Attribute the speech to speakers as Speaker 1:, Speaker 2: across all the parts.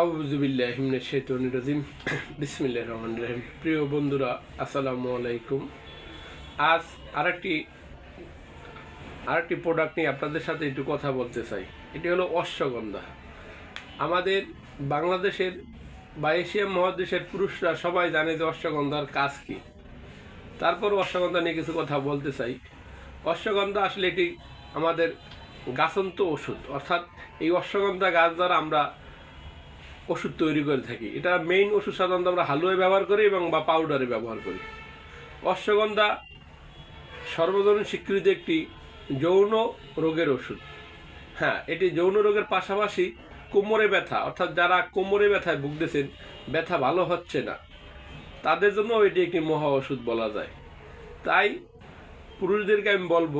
Speaker 1: আউজুবিল্লাহিমিনের শেতনি রাজিম। বিসমিল্লাহ রহমান রহিম। প্রিয় বন্ধুরা, আসসালামু আলাইকুম। আজ আরেকটি আরেকটি প্রোডাক্ট নিয়ে আপনাদের সাথে একটু কথা বলতে চাই। এটি হলো অশ্বগন্ধা। আমাদের বাংলাদেশের বা এশিয়া মহাদেশের পুরুষরা সবাই জানে যে অশ্বগন্ধার কাজ কী। তারপর অশ্বগন্ধা নিয়ে কিছু কথা বলতে চাই। অশ্বগন্ধা আসলে এটি আমাদের গাছন্ত ওষুধ। অর্থাৎ এই অশ্বগন্ধা গাছ দ্বারা আমরা ওষুধ তৈরি করে থাকি। এটা মেইন ওষুধ সাধারণত আমরা হালুয়ায় ব্যবহার করি এবং বা পাউডারে ব্যবহার করি। অশ্বগন্ধা সর্বজনীন স্বীকৃত একটি যৌন রোগের ওষুধ। হ্যাঁ এটি যৌন রোগের পাশাপাশি কোমরে ব্যথা, অর্থাৎ যারা কোমরে ব্যথায় ভুগতেছেন, ব্যথা ভালো হচ্ছে না। তাদের জন্য এটি একটি মহা ওষুধ বলা যায়। তাই পুরুষদেরকে আমি বলব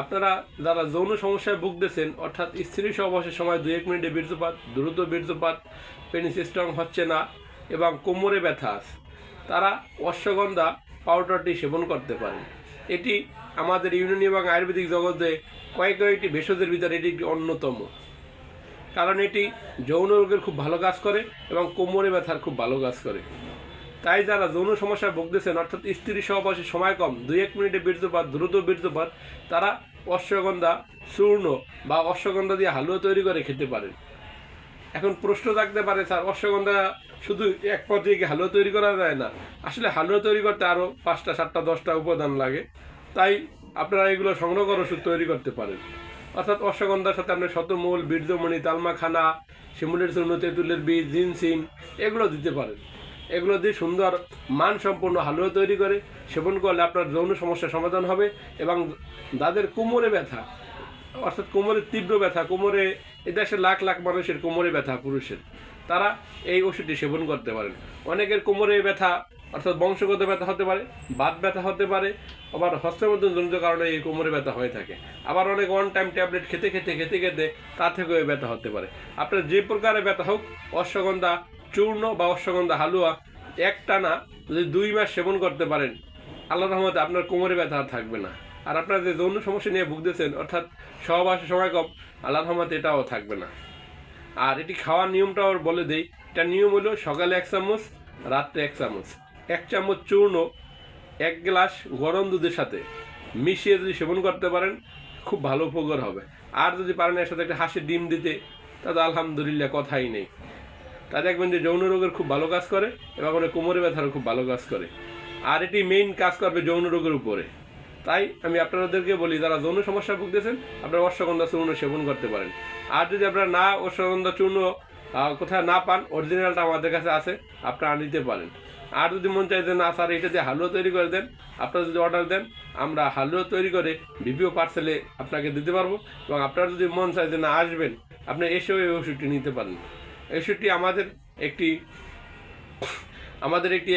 Speaker 1: আপনারা যারা যৌন সমস্যায় ভুগতেছেন, অর্থাৎ স্ত্রী সহবাসের সময় দু এক মিনিটে বীর্যপাত, দ্রুত বীর্যপাত পেনিস স্ট্রং হচ্ছে না, এবং কোমরে ব্যথা আছে, তারা অশ্বগন্ধা পাউডারটি সেবন করতে পারেন। এটি আমাদের ইউনানি এবং আয়ুর্বেদিক জগতে কয়েক কয়েকটি ভেষজের ভিতরে এটি একটি অন্যতম। কারণ এটি যৌন রোগের খুব ভালো কাজ করে এবং কোমরে ব্যথার খুব ভালো কাজ করে। তাই যারা যৌন সমস্যায় ভুগতেছেন, অর্থাৎ স্ত্রী সহবাসের সময় কম দুই এক মিনিটে বীর্যপাত, দ্রুত বীর্যপাত, তারা অশ্বগন্ধা, চূর্ণ বা অশ্বগন্ধা দিয়ে হালুয়া তৈরি করে খেতে পারেন। এখন প্রশ্ন থাকতে পারে, স্যার, অশ্বগন্ধা শুধু এক পদ দিয়ে হালুয়া তৈরি করা যায় না? আসলে হালুয়া তৈরি করতে আরও পাঁচটা, সাতটা, দশটা উপাদান লাগে। তাই আপনারা এগুলো সংগ্রহ করে ওষুধ তৈরি করতে পারেন। অর্থাৎ অশ্বগন্ধার সাথে আপনার শতমূল, বীর্যমণি, তালমাখানা, শিমুলের চূর্ণ, তেঁতুলের বীজ জিনসিন এগুলো দিতে পারেন। এগুলো দিয়ে সুন্দর মানসম্পন্ন হালুয়া তৈরি করে সেবন করলে আপনার যৌন সমস্যার সমাধান হবে এবং যাদের কোমরে ব্যথা, অর্থাৎ কোমরের তীব্র ব্যথা, কোমরে এ দেশে লাখ লাখ মানুষের কোমরে ব্যথা, পুরুষের, তারা এই ওষুধটি সেবন করতে পারেন। অনেকের কোমরে ব্যথা, অর্থাৎ বংশগত ব্যথা হতে পারে, বাত ব্যথা হতে পারে, আবার হস্তমধ্যম জনিত কারণে এই কোমরে ব্যথা হয়ে থাকে। আবার অনেক ওয়ান টাইম ট্যাবলেট খেতে খেতে খেতে খেতে তা থেকেও ব্যথা হতে পারে। আপনার যে প্রকারে ব্যথা হোক, অশ্বগন্ধা চূর্ণ বা অশ্বগন্ধা হালুয়া একটানা যদি দুই মাস সেবন করতে পারেন আল্লাহ রহমতে আপনার কোমরে ব্যথা থাকবে না। আর আপনার যে যৌন সমস্যা নিয়ে ভুগতেছেন, অর্থাৎ সহবাসের সময় কম আল্লাহ রহমতে এটাও থাকবে না। আর এটি খাওয়ার নিয়মটাও বলে দেই, এটা নিয়ম হলো সকালে এক চামচ, রাত্রে এক চামচ। এক চামচ চূর্ণ, এক গ্লাস গরম দুধের সাথে মিশিয়ে যদি সেবন করতে পারেন, খুব ভালো উপকার হবে। আর যদি পারেন এর সাথে একটা হাসি ডিম দিতে তাহলে আলহামদুলিল্লাহ কথাই নেই। তা দেখবেন যে যৌন রোগের খুব ভালো কাজ করে এবং অনেক কোমরে ব্যথারও খুব ভালো কাজ করে। আর এটি মেইন কাজ করবে যৌন রোগের উপরে। তাই আমি আপনাদেরকে বলি, যারা যৌন সমস্যা ভুগতেছেন, আপনারা অশ্বগন্ধা চূর্ণ সেবন করতে পারেন। আর যদি আপনারা না অশ্বগন্ধা চূর্ণ কোথায় না পান অরিজিনালটা আমাদের কাছে আছে, আপনারা নিতে পারেন। আর যদি মন চাই যে না স্যার, এটা যে হালুয়া তৈরি করে দেন, আপনারা যদি অর্ডার দেন, আমরা হালুয়া তৈরি করে ভিভিও পার্সেলে আপনাকে দিতে পারব। এবং আপনারা যদি মন চায় যে না আসবেন, আপনি এসেও এই ওষুধটি নিতে পারেন। ওষুধটি আমাদের একটি আমাদের একটি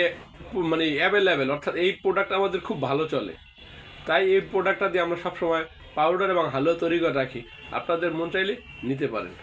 Speaker 1: মানে অ্যাভেলেবেল অর্থাৎ এই প্রোডাক্ট আমাদের খুব ভালো চলে। তাই এই প্রোডাক্টটা দিয়ে আমরা সবসময় পাউডার এবং হালুয়া তৈরি করে রাখি। আপনাদের মন চাইলে নিতে পারেন।